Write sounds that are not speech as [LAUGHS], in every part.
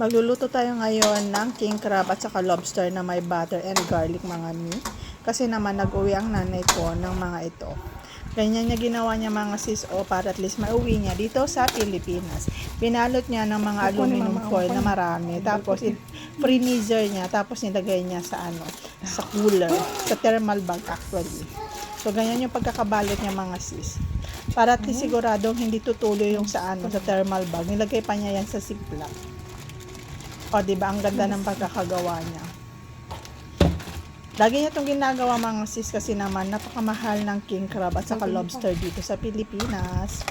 Magluluto tayo ngayon ng king crab at saka lobster na may butter and garlic mga mi. Kasi naman nag-uwi ang nanay ko ng mga ito. Ganyan niya ginawa niya mga sis o para at least mauwi niya dito sa Pilipinas. Pinalot niya ng mga aluminum foil na marami. Tapos freezer niya. Tapos nilagay niya sa ano, sa cooler. Sa thermal bag actually. So ganyan yung pagkakabalot niya mga sis. Para at least siguradong hindi tutuloy yung sa ano, sa thermal bag. Nilagay pa niya yan sa ziplock. O, di ba? Ang ganda ng pagkakagawa niya. Lagi niya itong ginagawa mga sis kasi naman napakamahal ng king crab at saka lobster dito sa Pilipinas.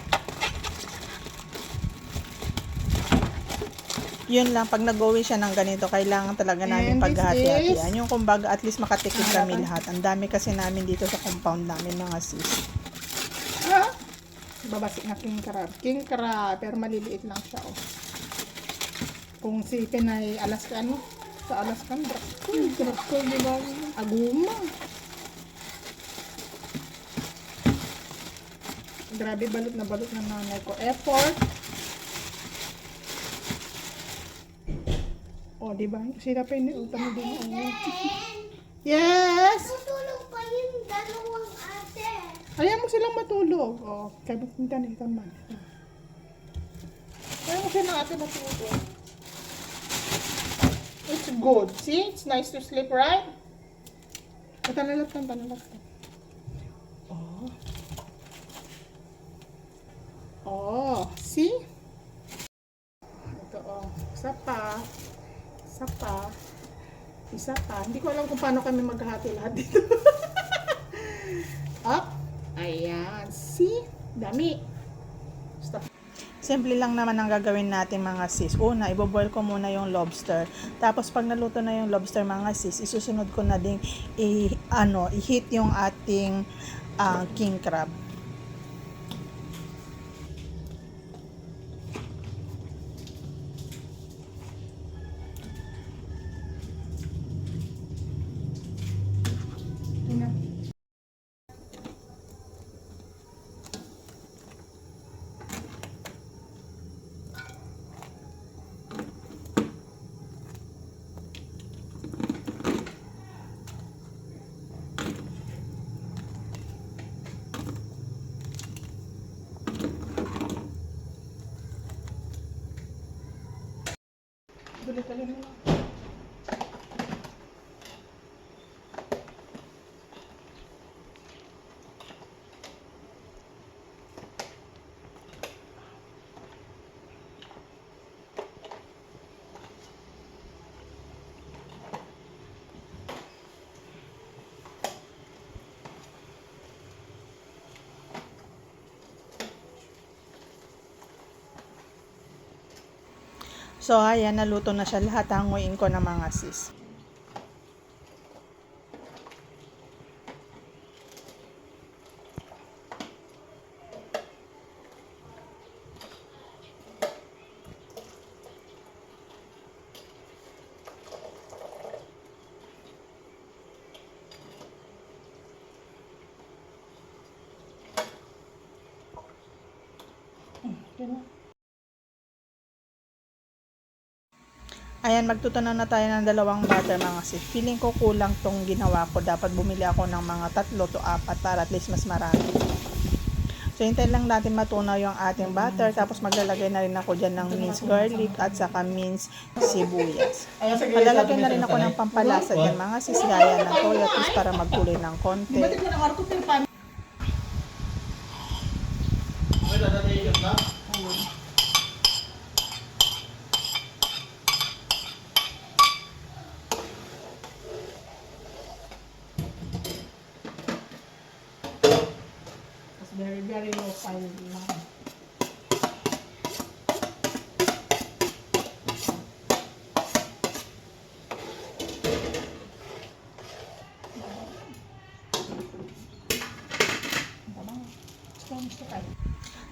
Yun lang, pag nag-uwi siya ng ganito, kailangan talaga namin And paghati-hatian. Yung kumbaga, at least makatikim kami lahat. Ang dami kasi namin dito sa compound namin mga sis. Babasik na king crab. King crab, pero maliliit lang siya, oh. Kung si Pinay Alaska, ano? Sa Alaska, Drakul. Drakul, di ba? Aguma. Grabe, balot na balot ng nanay ko. Effort. Oh, di ba? Sila pa yung utang din. Oh. Yes! Tutulog pa yung dalawang ate. Ayaw mo silang matulog. Oh, kaya punta na itang man. Ayaw mo silang ate matulog. It's good. See? It's nice to sleep, right? Ito nalatang, nalatang. Oh. Oh, see? Ito, oh. Isa pa. Isa pa. Isa pa. Hindi ko alam kung paano kami maghahati lahat dito. [LAUGHS] Up. Ayan. See? Dami. Simple lang naman ang gagawin natin mga sis. Una, iboboil ko muna yung lobster. Tapos pag naluto na yung lobster mga sis, isusunod ko na ding i, ano, i-heat yung ating ah, king crab. Ina. Dali-dali mo lang. So, ayan, naluto na siya lahat. Hanguin ko na mga sis. Yan na. Ayan, magtutunaw na tayo ng dalawang butter mga sis. Feeling ko kulang tong ginawa ko. Dapat bumili ako ng mga tatlo to apat para at least mas marami. So, hintayin lang natin matunaw yung ating butter. Tapos maglalagay na rin ako dyan ng minced garlic at saka minced sibuyas. Malalagay na rin ako ng pampalasa dyan mga sis. Gaya ng toyo at least para magkulay ng konti. Ba't mo ng arko yung pan? It's very, very low fire lang.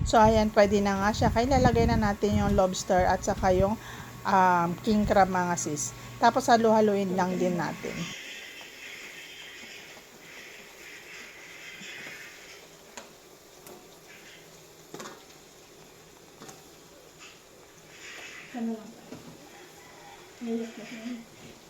So, ayan, pwede na nga siya. Kaya lalagay na natin yung lobster at saka yung um, king crab mga sis. Tapos, halo-haluin lang din natin. Канала. Я не скажу.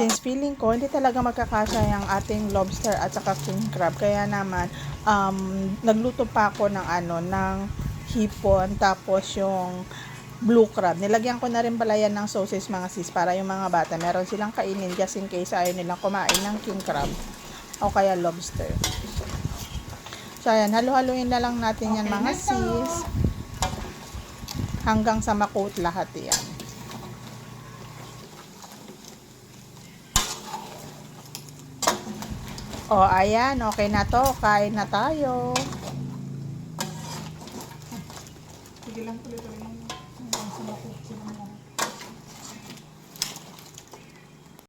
Since feeling ko, hindi talaga magkakasya yung ating lobster at saka king crab. Kaya naman, um, nagluto pa ako ng ano, ng hipon, tapos yung blue crab. Nilagyan ko na rin pala yan ng sauces mga sis para yung mga bata meron silang kainin just in case ayaw nilang kumain ng king crab o kaya lobster. So ayan, halo-haloin na lang natin yan Okay mga sis. Hanggang sa makot lahat yan. O, ayan. Okay na to. Kain na tayo. Sige lang tuloy-tuloy